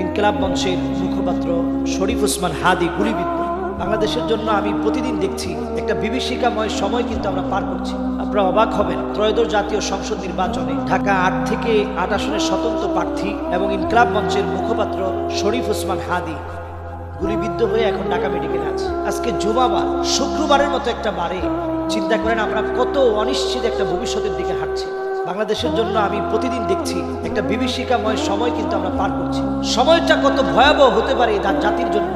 ইনকলাব মঞ্চের মুখপাত্র শরীফ ওসমান হাদি গুলিবিদ্ধ। বাংলাদেশের জন্য আমি প্রতিদিন দেখছি একটা বিভীষিকাময় সময় কিন্তু আমরা পার করছি। আপনারা অবাক হবেন, ত্রয়োদশ জাতীয় সংসদ নির্বাচনে ঢাকা আট থেকে আট আসনের স্বতন্ত্র প্রার্থী এবং ইনকলাব মঞ্চের মুখপাত্র শরীফ ওসমান হাদি গুলিবিদ্ধ হয়ে এখন ঢাকা মেডিকেলে আছে। আজকে জুমাবার শুক্রবারের মতো একটা বারে। চিন্তা করেন, আমরা কত অনিশ্চিত একটা ভবিষ্যতের দিকে হাঁটছি। বাংলাদেশের জন্য আমি প্রতিদিন দেখছি একটা বিভীষিকাময় সময় কিন্তু আমরা পার করছি। সময়টা কত ভয়াবহ হতে পারে এই জাতির জন্য।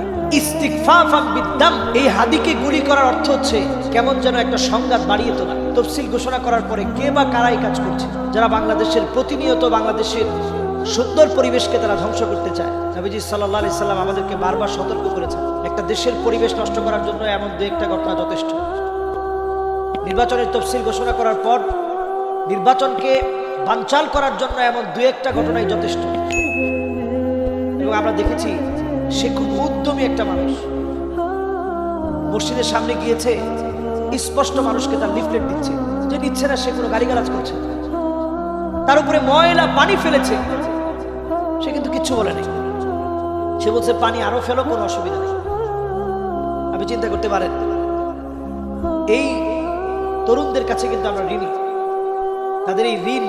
এই হাদিকে গুলি করার অর্থ হচ্ছে কেমন যেন একটা সংঘাত বাড়িয়ে তোলা। তফসিল ঘোষণা করার পরে কে বা কারাই কাজ করছে? যারা বাংলাদেশের প্রতিনিয়ত বাংলাদেশের সুন্দর পরিবেশকে তারা ধ্বংস করতে চায়। নবীজি সাল্লাহ সাল্লাম আমাদেরকে বারবার সতর্ক করেছেন। একটা দেশের পরিবেশ নষ্ট করার জন্য এমন দু একটা ঘটনা যথেষ্ট। নির্বাচনের তফসিল ঘোষণা করার পর নির্বাচনকে বানচাল করার জন্য এমন দু একটা ঘটনাই যথেষ্ট। এবং আমরা দেখেছি সে খুব উদ্যমী একটা মানুষ। মসজিদের সামনে গিয়েছে, স্পষ্ট মানুষকে তার লিফলেট দিচ্ছে। যে নিচ্ছে না, সে কোনো গালিগালাজ করছে তার উপরে ময়লা, পানি ফেলেছে। সে কিন্তু কিচ্ছু বলে নেই। সে বলছে, পানি আরও ফেলো, কোনো অসুবিধা নেই। আপনি চিন্তা করতে পারেন, এই তরুণদের কাছে কিন্তু আমরা ঋণী। তাদের এই ঋণ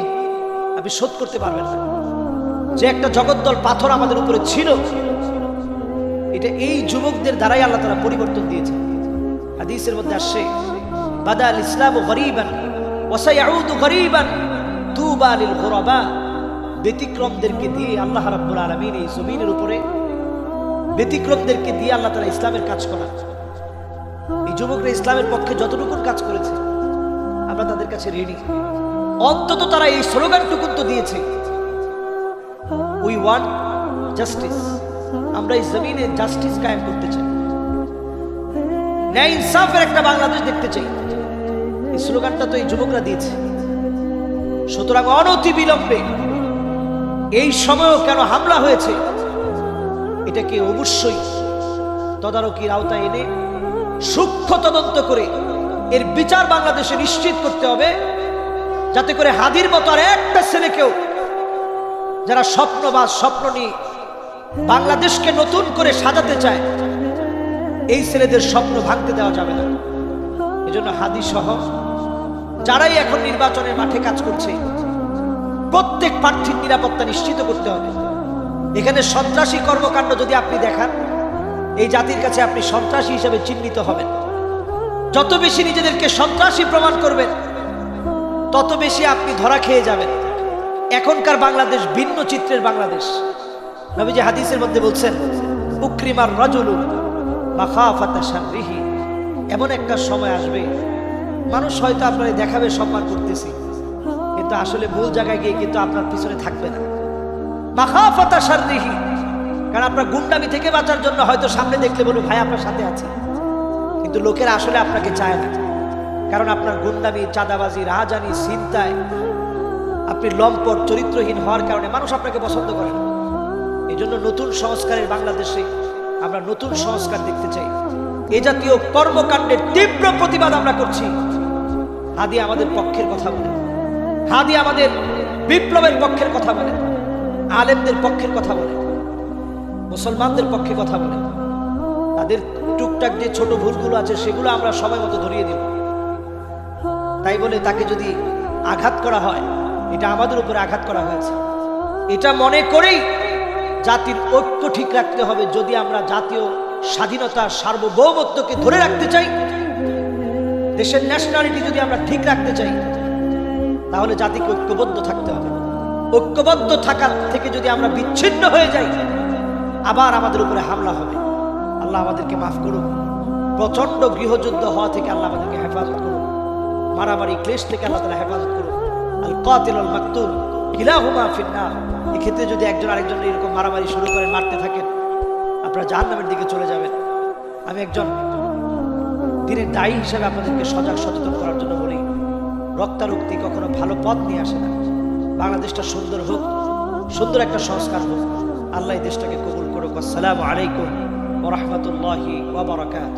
আপনি শোধ করতে পারবেন না। যে একটা জগদ্দল পাথর আমাদের উপরে ছিল, এটা এই যুবকদের দ্বারাই আল্লাহ তারা পরিবর্তন দিয়েছে। হাদিসের মধ্যে আসছে বাদাল ইসলাম ও গরিবান ওয়াসাইউদু গরিবান, তুবা লিল গুরাবা। ব্যতিক্রমদেরকে দিয়ে আল্লাহ রাব্বুল আলামিন এই জমিনের উপরে ব্যতিক্রমদেরকে দিয়ে আল্লাহ তারা ইসলামের কাজ করা এই যুবকরা ইসলামের পক্ষে যতটুকু কাজ করেছে, আমরা তাদের কাছে রেডি অন্তত তারা এই স্লোগানটুকুন তো দিয়েছে। উই ওয়ান্ট জাস্টিস আমরা এই জমিনে জাস্টিস কায়েম করতে চাই। ন্যায় ইনসাফের একটা বাংলাদেশ দেখতে চাই। এই স্লোগানটা তো এই যুবকরা দিয়েছে। সুতরাং অনতি বিলম্বে এই সময়ও কেন হামলা হয়েছে, এটাকে অবশ্যই তদারকির আওতায় এনে সূক্ষ্ম তদন্ত করে এর বিচার বাংলাদেশে নিশ্চিত করতে হবে। যাতে করে হাদির মতো আর একটা ছেলেকেও যারা স্বপ্নবাজ স্বপ্ন নিয়ে বাংলাদেশকে নতুন করে সাজাতে চায়, এই ছেলেদের স্বপ্ন ভাঙতে দেওয়া যাবে না। এজন্য হাদি সহ যারাই এখন নির্বাচনের মাঠে কাজ করছে, প্রত্যেক প্রার্থীর নিরাপত্তা নিশ্চিত করতে হবে। এখানে সন্ত্রাসী কর্মকাণ্ড যদি আপনি দেখান, এই জাতির কাছে আপনি সন্ত্রাসী হিসেবে চিহ্নিত হবেন। যত বেশি নিজেদেরকে সন্ত্রাসী প্রমাণ করবেন তত বেশি আপনি ধরা খেয়ে যাবেন। এখনকার বাংলাদেশ ভিন্ন চিত্রের বাংলাদেশ। নবীজি হাদিসের মধ্যে বলছেন, উক্রিমার রজুলু মাখাফাতা শাররিহি। এমন একটা সময় আসবে, মানুষ হয়তো আপনার দেখাবে, সম্মান করতেছি। কিন্তু আসলে মূল জায়গায় গিয়ে কিন্তু আপনার পিছনে থাকবে না। মাখাফাতা শাররিহি। কারণ আপনার গুন্ডামি থেকে বাঁচার জন্য হয়তো সামনে দেখলে বলব, ভাই, আপনার সাথে আছে। কিন্তু লোকেরা আসলে আপনাকে চায় না। কারণ আপনার গুন্ডামি, চাঁদাবাজি, রাহাজানি চিন্তায় আপনি লম্পট, চরিত্রহীন হওয়ার কারণে মানুষ আপনাকে পছন্দ করে না। এই জন্য নতুন সংস্কারের বাংলাদেশে আমরা নতুন সংস্কার দেখতে চাই। এ জাতীয় কর্মকাণ্ডের তীব্র প্রতিবাদ আমরা করছি। হাদি আমাদের পক্ষের কথা বলে। হাদি আমাদের বিপ্লবের পক্ষের কথা বলে। আলেমদের পক্ষের কথা বলে। মুসলমানদের পক্ষে কথা বলে। তাদের টুকটাক যে ছোট ভুলগুলো আছে, সেগুলো আমরা সময় মতো ধরিয়ে দিব। তাই বলে তাকে যদি আঘাত করা হয়, এটা আমাদের উপরে আঘাত করা হয়েছে। এটা মনে করেই জাতির ঐক্য ঠিক রাখতে হবে। যদি আমরা জাতীয় স্বাধীনতা সার্বভৌমত্বকে ধরে রাখতে চাই, দেশের ন্যাশনালিটি যদি আমরা ঠিক রাখতে চাই, তাহলে জাতিকে ঐক্যবদ্ধ থাকতে হবে। ঐক্যবদ্ধ থাকার থেকে যদি আমরা বিচ্ছিন্ন হয়ে যাই, আবার আমাদের উপরে হামলা হবে। আল্লাহ আমাদেরকে মাফ করুন প্রচণ্ড গৃহযুদ্ধ হওয়া থেকে আল্লাহ আমাদেরকে হেফাজত করুন মারামারি ক্লেশ থেকে আল্লাহ তালা হেফাজত করুন। আল কাতিল আল মাকতুল, কিলাহুমা ফিন্নার। এক্ষেত্রে যদি একজন আরেকজন এরকম মারামারি শুরু করে, মারতে থাকেন, আপনারা জাহান্নামের দিকে চলে যাবেন। আমি একজন দিনের দায়ী হিসেবে আপনাদেরকে সজাগ, সচেতন করার জন্য বলি, রক্তারক্তি কখনো ভালো পথ নিয়ে আসে না। বাংলাদেশটা সুন্দর হোক, সুন্দর একটা সংস্কার হোক, আল্লাহ দেশটাকে কবুল করুক। আসসালামু আলাইকুম ওরহমতুল্লাহি ওবরাকাত